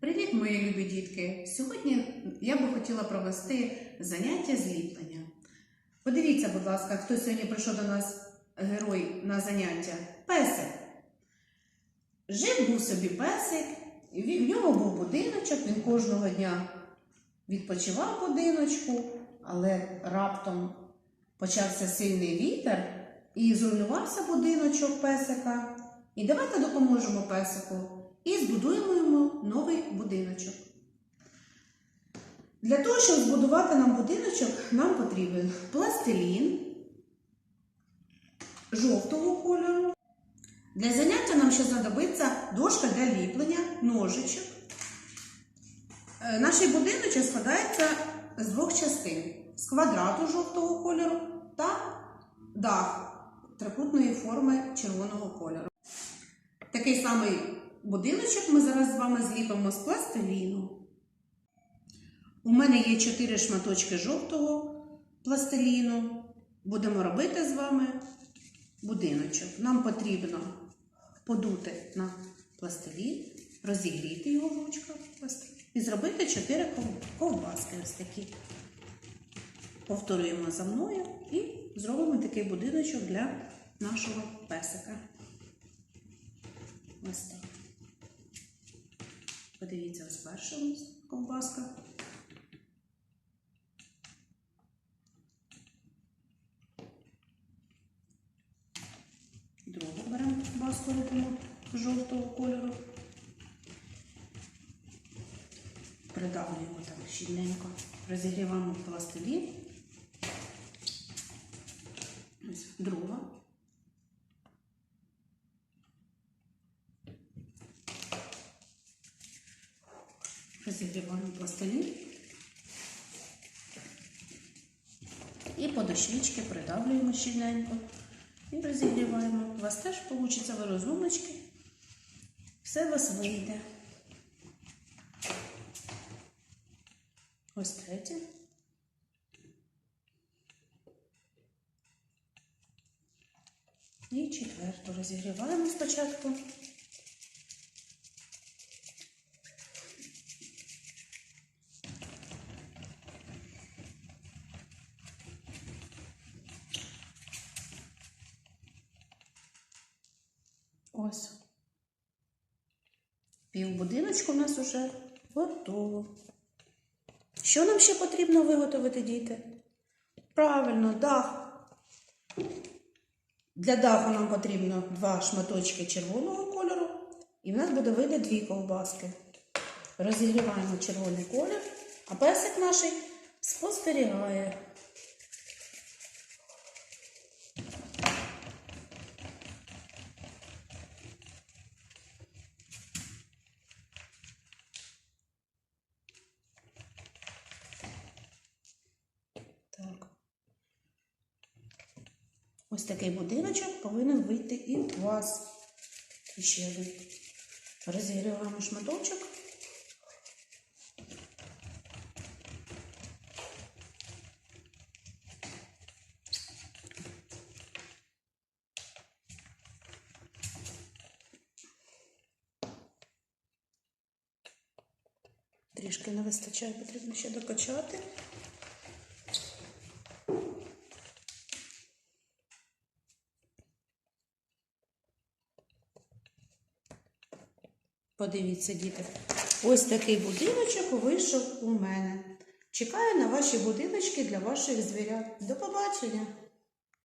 Привіт, мої любі дітки! Сьогодні я би хотіла провести заняття з ліплення. Подивіться, будь ласка, хто сьогодні прийшов до нас герой на заняття. Песик. Жив був собі песик, в нього був будиночок, він кожного дня відпочивав будиночку, але раптом почався сильний вітер і зруйнувався будиночок песика. І давайте допоможемо песику і збудуємо йому новий будиночок. Для того, щоб збудувати нам будиночок, нам потрібен пластилін жовтого кольору. Для заняття нам ще знадобиться дошка для ліплення, ножичок. Е, Наш будиночок складається з двох частин: з квадрату жовтого кольору та дах трикутної форми червоного кольору. Такий самий будиночок ми зараз з вами зліпимо з пластиліну. У мене є чотири шматочки жовтого пластиліну. Будемо робити з вами будиночок. Нам потрібно подути на пластилін, розігріти його в ручках і зробити чотири ков- ковбаски ось такі. Повторюємо за мною і зробимо такий будиночок для нашого песика. Ось так. Подивіться, ось перша у ковбаска. Другу беремо ковбаску робимо жовтого кольору. Придавлюємо так щільненько. Розігріваємо пластилін. Ось друга. Розігріваємо пластилін. І по дощечки придавлюємо щільненько. І розігріваємо. У вас теж вийде, ви розумнички. Все у вас вийде. Ось третє. І четверту розігріваємо спочатку. Ось. Пів будиночку у нас уже готово. Що нам ще потрібно виготовити, діти? Правильно, дах. Для даху нам потрібно два шматочки червоного кольору, і в нас буде вийде дві ковбаски. Розігріваємо червоний колір, а песик наш спостерігає. Так. Ось такий будиночок повинен вийти і у вас. І ще один. Розігріваємо шматочок. Трішки не вистачає, потрібно ще докачати. Подивіться, діти. Ось такий будиночок вийшов у мене. Чекаю на ваші будиночки для ваших звірят. До побачення!